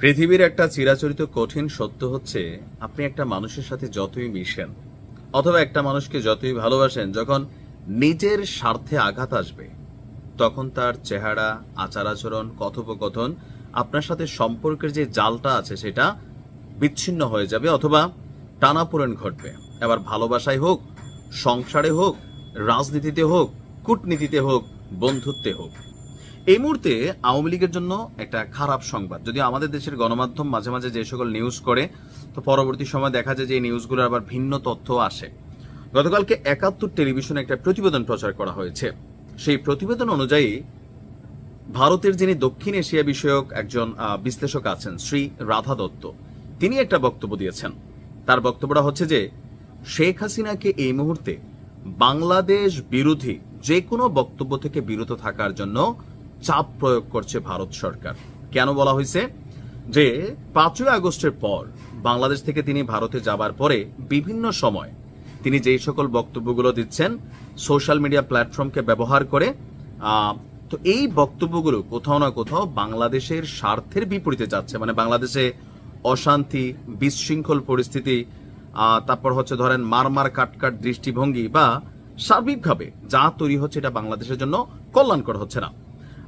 পৃথিবীর একটা চিরাচরিত কঠিন সত্য হচ্ছে, আপনি একটা মানুষের সাথে যতই মিশেন, অথবা একটা মানুষকে যতই ভালোবাসেন, যখন নিজের স্বার্থে আঘাত আসবে, তখন তার চেহারা আচার আচরণ কথোপকথন, আপনার সাথে সম্পর্কের যে জালটা আছে সেটা বিচ্ছিন্ন হয়ে যাবে অথবা টানাপোড়েন ঘটবে। এবার ভালোবাসায় হোক, সংসারে হোক, রাজনীতিতে হোক, কূটনীতিতে হোক, বন্ধুত্বে হোক এই মুহূর্তে আওয়ামী লীগের জন্য একটা খারাপ সংবাদ। যদি আমাদের দেশের গণমাধ্যম মাঝে মাঝে যে সকল নিউজ করে, তো পরবর্তী সময় দেখা যায় যে এই নিউজগুলো আবার ভিন্ন তথ্য আসে। গতকালকে একাত্তর টেলিভিশনে একটা প্রতিবেদন প্রচার করা হয়েছে। সেই প্রতিবেদন অনুযায়ী ভারতের যিনি দক্ষিণ এশিয়া বিষয়ক একজন বিশ্লেষক আছেন, শ্রী রাধা দত্ত, তিনি একটা বক্তব্য দিয়েছেন। তার বক্তব্যটা হচ্ছে যে, শেখ হাসিনাকে এই মুহূর্তে বাংলাদেশ বিরোধী যে কোনো বক্তব্য থেকে বিরত থাকার জন্য চাপ প্রয়োগ করছে ভারত সরকার। কেন বলা হয়েছে? যে পাঁচই আগস্টের পর বাংলাদেশ থেকে তিনি ভারতে যাবার পরে বিভিন্ন সময় তিনি যেই সকল বক্তব্যগুলো দিচ্ছেন, সোশ্যাল মিডিয়া প্ল্যাটফর্মকে ব্যবহার করে তো এই বক্তব্যগুলো কোথাও না কোথাও বাংলাদেশের স্বার্থের বিপরীতে যাচ্ছে। মানে বাংলাদেশে অশান্তি, বিশৃঙ্খল পরিস্থিতি তারপর হচ্ছে ধরেন মারমার কাটকাট দৃষ্টিভঙ্গি বা সার্বিকভাবে যা তৈরি হচ্ছে এটা বাংলাদেশের জন্য কল্যাণকর হচ্ছে না।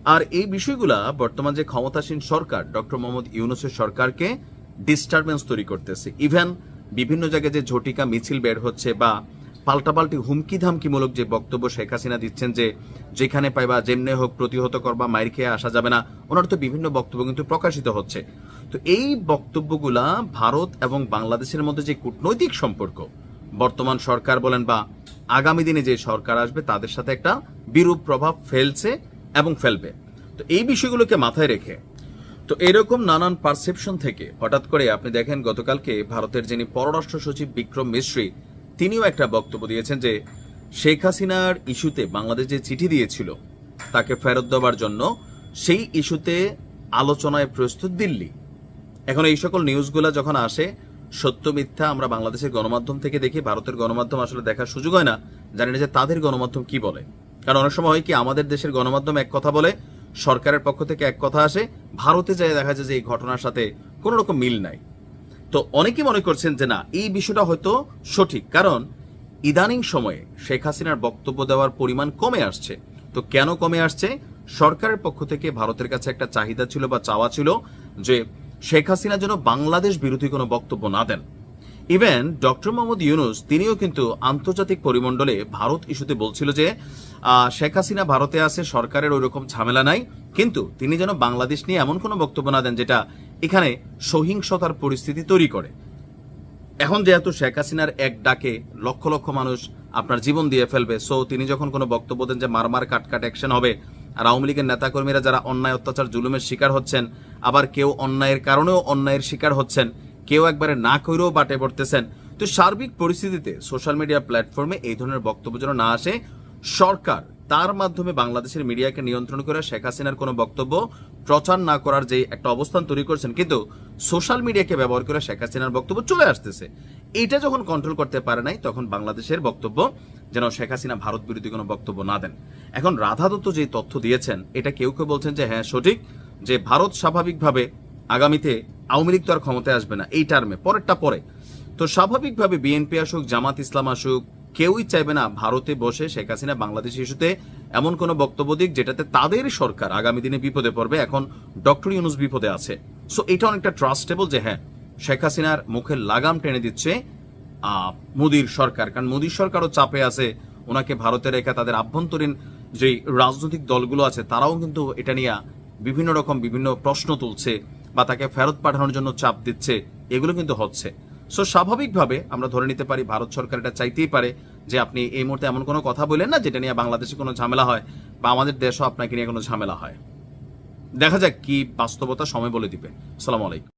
আর এই বিষয়গুলা বর্তমান যে ক্ষমতাসীন সরকার, ডক্টর মোহাম্মদ ইউনুসের সরকারকে ডিস্টারবেন্স তৈরি করতেছে। ইভেন বিভিন্ন জায়গায় যে ঝটিকা মিছিল বের হচ্ছে বা পাল্টাপাল্টি হুমকি ধামকিমূলক যে বক্তব্য শেখ হাসিনা দিচ্ছেন যে যেখানে পাইবা, যেমনে হোক প্রতিহত করবা, মাইর খেয়ে আসা যাবে না, ওনার তো বিভিন্ন বক্তব্য কিন্তু প্রকাশিত হচ্ছে। তো এই বক্তব্যগুলা ভারত এবং বাংলাদেশের মধ্যে যে কূটনৈতিক সম্পর্ক, বর্তমান সরকার বলেন বা আগামী দিনে যে সরকার আসবে, তাদের সাথে একটা বিরূপ প্রভাব ফেলছে। এবং ফেলবে। তো এই বিষয়গুলোকে মাথায় রেখে, তো এরকম নানান পারসেপশন থেকে হঠাৎ করে আপনি দেখেন গতকালকে ভারতের যিনি পররাষ্ট্র সচিব বিক্রম মিশ্রি তিনিও একটা বক্তব্য দিয়েছেন যে শেখ হাসিনার ইস্যুতে বাংলাদেশ যে চিঠি দিয়েছিল তাকে ফেরত দেওয়ার জন্য, সেই ইস্যুতে আলোচনায় প্রস্তুত দিল্লি। এখন এই সকল নিউজগুলো যখন আসে, সত্য মিথ্যা আমরা বাংলাদেশের গণমাধ্যম থেকে দেখি, ভারতের গণমাধ্যম আসলে দেখার সুযোগ হয় না। জানি না যে তাদের গণমাধ্যম কি বলে। কারণ অনেক সময় হয় কি, আমাদের দেশের গণমাধ্যম এক কথা বলে, সরকারের পক্ষ থেকে এক কথা আসে, ভারতে যায় দেখা যায় যে এই ঘটনার সাথে কোনো রকম মিল নাই। তো অনেকেই মনে করছেন যে না, এই বিষয়টা হয়তো সঠিক। কারণ ইদানিং সময়ে শেখ হাসিনার বক্তব্য দেওয়ার পরিমাণ কমে আসছে। তো কেন কমে আসছে? সরকারের পক্ষ থেকে ভারতের কাছে একটা চাহিদা ছিল বা চাওয়া ছিল যে শেখ হাসিনা যেন বাংলাদেশ বিরোধী কোনো বক্তব্য না দেন। ইভেন ডক্টর মোহাম্মদ ইউনুস, তিনিও কিন্তু আন্তর্জাতিক পরিমণ্ডলে ভারত ইস্যুতে বলছিল যে শেখ হাসিনা ভারতে আছে, সরকারের ওইরকম ঝামেলা নাই। কিন্তু তিনি যেন বাংলাদেশ নিয়ে এমন কোনো বক্তব্য না দেন যেটা এখানে সহিংসতার পরিস্থিতি তৈরি করে। এখন যেহেতু শেখ হাসিনার এক ডাকে লক্ষ লক্ষ মানুষ আপনার জীবন দিয়ে ফেলবে সো তিনি যখন কোনো বক্তব্য দেন যে মারমার কাটকাট অ্যাকশন হবে, আর আওয়ামী লীগের নেতাকর্মীরা যারা অন্যায় অত্যাচার, জুলুমের শিকার হচ্ছেন, আবার কেউ অন্যায়ের কারণেও অন্যায়ের শিকার হচ্ছেন, কেউ একবারে না করেও বাটে পড়তেছেন, তো সার্বিক পরিস্থিতিতে সোশ্যাল মিডিয়া প্ল্যাটফর্মে এই ধরনের বক্তব্য যেন না আসে সরকার তার মাধ্যমে বাংলাদেশের মিডিয়াকে নিয়ন্ত্রণ করে শেখ হাসিনার কোনো বক্তব্য প্রচার না করার যে একটা অবস্থান তৈরি করছেন, কিন্তু সোশ্যাল মিডিয়াকে ব্যবহার করে শেখ হাসিনার বক্তব্য চলে আসতেছে। এইটা যখন কন্ট্রোল করতে পারে নাই, তখন বাংলাদেশের বক্তব্য যেন শেখ হাসিনা ভারত বিরোধী কোনো বক্তব্য না দেন। এখন রাধা দত্ত যে তথ্য দিয়েছেন, এটা কেউ কেউ বলছেন যে হ্যাঁ সঠিক, যে ভারত স্বাভাবিকভাবে আগামীতে আওয়ামী লীগ তো আর ক্ষমতায় আসবে না। এই টার্মে পরেরটা পরে। তো স্বাভাবিকভাবে বিএনপি আসুক, জামাত ইসলাম আসুক কেউই চাইবে না ভারতে বসে শেখ হাসিনা বাংলাদেশ ইস্যুতে এমন কোনো বক্তব্য দিক যেটাতে তাদের সরকার আগামী দিনে বিপদে পড়বে। এখন ডক্টর ইউনুস বিপদে আছে। সো এটা অনেকটা ট্রাস্টেবল যে হ্যাঁ শেখ হাসিনার মুখের লাগাম টেনে দিচ্ছে মোদির সরকার। কারণ মোদির সরকারও চাপে আছে, ওনাকে ভারতে রেখে তাদের আভ্যন্তরীণ যে রাজনৈতিক দলগুলো আছে, তারাও কিন্তু এটা নিয়ে বিভিন্ন রকম বিভিন্ন প্রশ্ন তুলছে বা তাকে ফেরত পাঠানোর জন্য চাপ দিচ্ছে। এগুলো কিন্তু হচ্ছে। সো স্বাভাবিকভাবে আমরা ধরে নিতে পারি ভারত সরকার এটা চাইতেই পারে যে আপনি এই মুহূর্তে এমন কোনো কথা বললেন না যেটা নিয়ে বাংলাদেশে কোনো ঝামেলা হয় বা আমাদের দেশও আপনাকে নিয়ে কোনো ঝামেলা হয়। দেখা যাক কি বাস্তবতা সময় বলে দিবে। সালাম আলাইকুম।